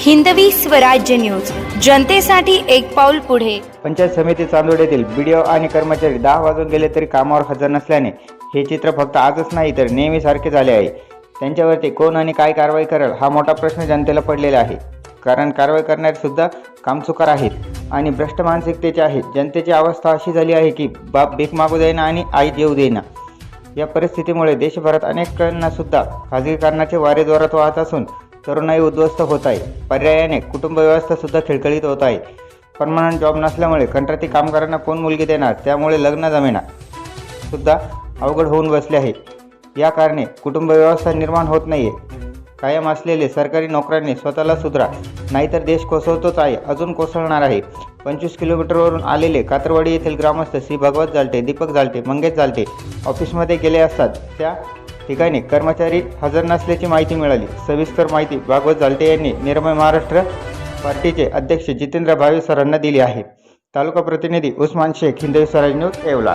Hindavi Swarajya news. जनतेसाठी एक पाऊल पुढे. पंचायत समिती चांदोड बीडीओ आणि कर्मचारी दहा वाजून गेले तरी कामावर हजर नसल्याने हे चित्र फक्त आजच नाही तर नेहमीसारखे झाले आहे. त्यांच्यावरती कोण आणि काय कारवाई करेल हा मोठा प्रश्न जनतेला पडलेला आहे. कारण कारवाई करणारे सुद्धा कामचुकार आहेत आणि भ्रष्ट मानसिकतेचे आहेत. जनतेची अवस्था अशी झाली आहे की बाप भीक मागू देईना आणि आई देऊ देईना. या परिस्थितीमुळे देशभरात अनेकांना सुद्धा खाजगीकरणाचे वारे जोरात वाहत असून तरुणाई उद्ध्वस्त होत आहे. पर्यायाने कुटुंबव्यवस्थासुद्धा खिळखळीत होत आहे. परमनंट जॉब नसल्यामुळे कंत्राटी कामगारांना कोण मुलगी देणार? त्यामुळे लग्न जमेना. सुद्धा अवघड होऊन बसले आहे. या कारणे कुटुंबव्यवस्था निर्माण होत नाही आहे कायम असलेले सरकारी नोकऱ्यांनी स्वतःला सुधरा. नाहीतर देश कोसळतोच आहे. अजून कोसळणार आहे. पंचवीस किलोमीटरवरून आलेले कातरवाडी येथील ग्रामस्थ श्री भगवत जालटे दीपक जालटे मंगेश जालटे ऑफिसमध्ये गेले असतात. त्या ठिकाणी कर्मचारी हजर नसल्याची माहिती मिळाली. सविस्तर माहिती भागवत जालटे यांनी निर्मय महाराष्ट्र पार्टीचे अध्यक्ष जितेंद्र भावे सरांना दिली आहे. तालुका प्रतिनिधी उस्मान शेख हिंदवी स्वराज न्यूज येवला.